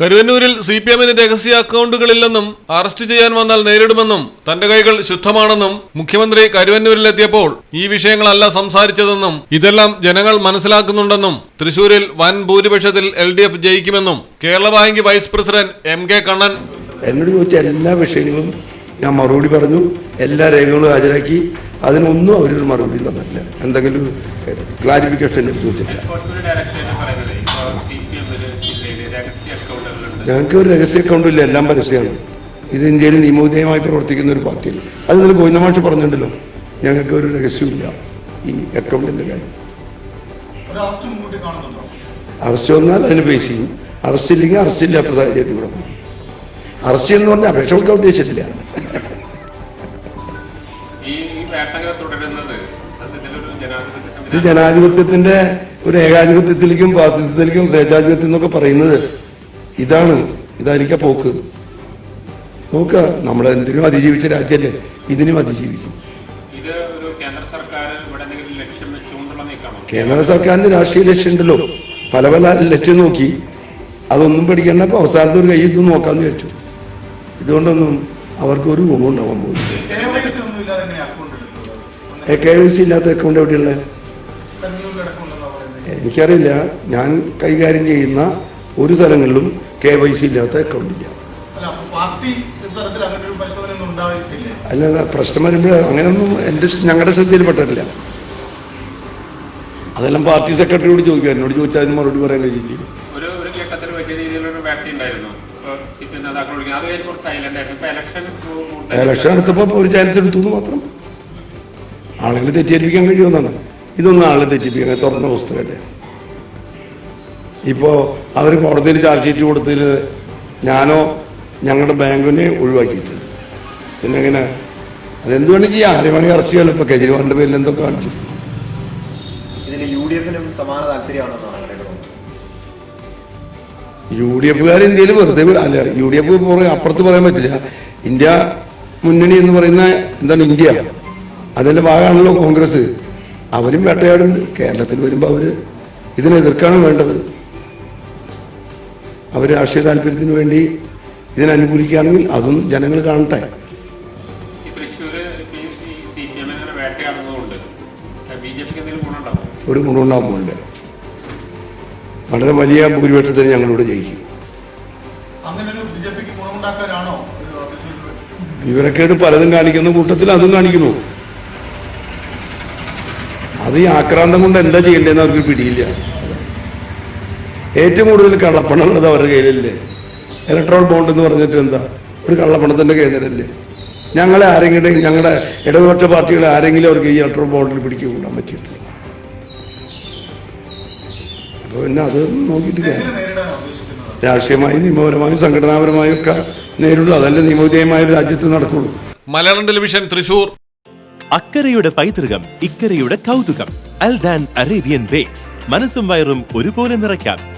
കരുവന്നൂരിൽ C P എമ്മിന് രഹസ്യ അക്കൗണ്ടുകളില്ലെന്നും arrest ചെയ്യാൻ വന്നാൽ നേരിടുമെന്നും തന്റെ കൈകൾ ശുദ്ധമാണെന്നും മുഖ്യമന്ത്രി കരുവന്നൂരിലെത്തിയപ്പോൾ ഈ വിഷയങ്ങളല്ല സംസാരിച്ചതെന്നും ഇതെല്ലാം ജനങ്ങൾ മനസ്സിലാക്കുന്നുണ്ടെന്നും തൃശൂരിൽ വൻ ഭൂരിപക്ഷത്തിൽ L D F ജയിക്കുമെന്നും Kerala bank vice president M K Kannan. എന്നോട് ചോദിച്ച എല്ലാ വിഷയങ്ങളും ഞാൻ മറുപടി പറഞ്ഞു. എല്ലാ രേഖകളും ഹാജരാക്കി. അതിനൊന്നും അവരൊരു മറുപടി തന്നിട്ടില്ല. എന്തെങ്കിലും ക്ലാരിഫിക്കേഷൻ ചോദിച്ചിട്ടില്ല. ഞങ്ങൾക്ക് ഒരു രഹസ്യ അക്കൗണ്ടില്ല എല്ലാം പരസ്യമാണ്. ഇത് ഇന്ത്യയിൽ നിയമവിധേയമായി പ്രവർത്തിക്കുന്ന ഒരു പാർട്ടിയിൽ. അത് നിങ്ങൾ ഗോവിന്ദമാഷ് പറഞ്ഞിട്ടുണ്ടല്ലോ. ഞങ്ങൾക്ക് ഒരു രഹസ്യമില്ല ഈ അക്കൗണ്ടിന്റെ കാര്യം. അറസ്റ്റ് വന്നാൽ അതിന് പൈസ ചെയ്യും. അറസ്റ്റ് ഇല്ലെങ്കിൽ അറസ്റ്റ് ഇല്ലാത്ത സാഹചര്യത്തിൽ കൂടെ പോകും. അറസ്റ്റ് എന്ന് പറഞ്ഞാൽ അപേക്ഷ കൊടുക്കാൻ ഉദ്ദേശിച്ചിട്ടില്ല. ഈ ഈ വേട്ടകൾ തുടരുന്നത് സത്യത്തിൽ ഒരു ജനാധിപത്യ ഇത് ജനാധിപത്യത്തിന്റെ ഒരു ഏകാധിപത്യത്തിലേക്കും ഫാസിസത്തിലേക്കും സ്വേച്ഛാധിപത്യം എന്നൊക്കെ പറയുന്നത് ഇതാണ് ഇതായിരിക്കാം പോക്ക്. നോക്ക നമ്മൾ എന്തിനും അതിജീവിച്ച രാജ്യല്ലേ ഇതിനും അതിജീവിക്കും. കേന്ദ്ര സർക്കാരിന്റെ രാഷ്ട്രീയ ലക്ഷ്യം ഉണ്ടല്ലോ. പല പല ലക്ഷ്യം നോക്കി. അതൊന്നും പഠിക്കേണ്ട അപ്പൊ അവസാനത്തെ ഒരു കൈ ഇതും നോക്കാന്ന് വിചാരിച്ചു. ഇതുകൊണ്ടൊന്നും അവർക്ക് ഒരു ഗുണം ഉണ്ടാവാൻ പോകുന്നു കെ വൈ സി ഇല്ലാത്ത അക്കൗണ്ട് എവിടെയുള്ളത് എനിക്കറിയില്ല. ഞാൻ കൈകാര്യം ചെയ്യുന്ന ഒരു സ്ഥലങ്ങളിലും കെ വൈ സി ഇല്ലാത്ത അക്കൗണ്ടില്ല അല്ല പാർട്ടി തലത്തിൽ അങ്ങനെ ഒരു പരിശോധന ഒന്നും ഉണ്ടായിട്ടില്ലേ? അല്ല പ്രശ്നം വരുമ്പോൾ അങ്ങനെയൊന്നും എന്റെ ഞങ്ങളുടെ ശ്രദ്ധയിൽ പെട്ടിട്ടില്ല. അതെല്ലാം പാർട്ടി സെക്രട്ടറിയോട് ചോദിക്കുക എന്നോട് ചോദിച്ചാൽ അതിന് മറുപടി പറയാൻ കഴിയില്ല? ഇലക്ഷൻ ഇലക്ഷൻ എടുത്തപ്പോൾ ഒരു ചാൻസ് എടുത്തു എന്ന് മാത്രം. ആളുകളെ തെറ്റിദ്ധരിപ്പിക്കാൻ കഴിയുമെന്നാണ്. ഇതൊന്നും ആളെ തെറ്റിപ്പിക്കാൻ തുറന്ന പുസ്തകമല്ലേ? ഇപ്പോൾ അവർ കോടതിയിൽ ചാർജ് ഷീറ്റ് കൊടുത്തതിൽ ഞാനോ ഞങ്ങളുടെ ബാങ്കിനെ ഒഴിവാക്കിയിട്ടുണ്ട്. പിന്നെ എങ്ങനെ അതെന്ത് വേണം ചെയ്യാം അറസ്റ്റ് ചെയ്യാമല്ലോ ഇപ്പോൾ കെജ്രിവാളിന്റെ പേരിൽ എന്തൊക്കെ കാണിച്ചു യു ഡി എഫുകാർ ഇന്ത്യയിൽ വെറുതെ അല്ല യു ഡി എഫ് അപ്പുറത്ത് പറയാൻ പറ്റില്ല. ഇന്ത്യ മുന്നണി എന്ന് പറയുന്ന എന്താണ് ഇന്ത്യ? അതിന്റെ ഭാഗമാണല്ലോ കോൺഗ്രസ്. അവരും വേട്ടയാടുണ്ട് കേരളത്തിൽ വരുമ്പോൾ അവർ ഇതിനെ എതിർക്കാണ് വേണ്ടത്. അവർ രാഷ്ട്രീയ താല്പര്യത്തിന് വേണ്ടി ഇതിനനുകൂലിക്കുകയാണെങ്കിൽ അതും ജനങ്ങൾ കാണട്ടെ. ഒരു ഗുണമുണ്ടാകുന്നുണ്ട് വളരെ വലിയ ഭൂരിപക്ഷത്തിന് ഞങ്ങളിവിടെ ജയിക്കും. വിവരക്കേട് പലതും കാണിക്കുന്ന കൂട്ടത്തിൽ അതും കാണിക്കുന്നു. അത് ഈ ആക്രാന്തം കൊണ്ട് എന്താ ചെയ്യേണ്ടതെന്ന് അവർക്ക് പിടിയില്ല. ഏറ്റവും കൂടുതൽ കള്ളപ്പണം ഉള്ളത് അവരുടെ കയ്യിലല്ലേ? ഇലക്ട്രോൾ ബോണ്ട് എന്ന് പറഞ്ഞിട്ട് എന്താ? ഒരു കള്ളപ്പണത്തിന്റെ കേന്ദ്രമല്ലേ ഞങ്ങളെ ആരെങ്കിലും ഞങ്ങളുടെ ഇടതുപക്ഷ പാർട്ടികളെ ആരെങ്കിലും അവർക്ക് ഈ ഇലക്ട്രോൾ ബോണ്ടിൽ പിടിച്ചു കൂടാൻ പറ്റിയിട്ടില്ല. അപ്പോൾ പിന്നെ അത് നോക്കിയിട്ട് കാര്യം. എങ്ങനെ നേരിടാനാണ് ഉദ്ദേശിക്കുന്നത്? രാഷ്ട്രീയമായും നിയമപരമായും സംഘടനാപരമായും ഒക്കെ നേരിടുള്ളൂ. അതല്ലേ നിയമവിധേയമായ ഒരു രാജ്യത്ത് നടക്കുള്ളൂ. മലയാളം ടെലിവിഷൻ തൃശൂർ. അക്കരയുടെ പൈതൃകം ഇക്കരയുടെ കൗതുകം. Aldan Arabian bakes. മനസ്സും വയറും ഒരുപോലെ നിറയ്ക്കാം.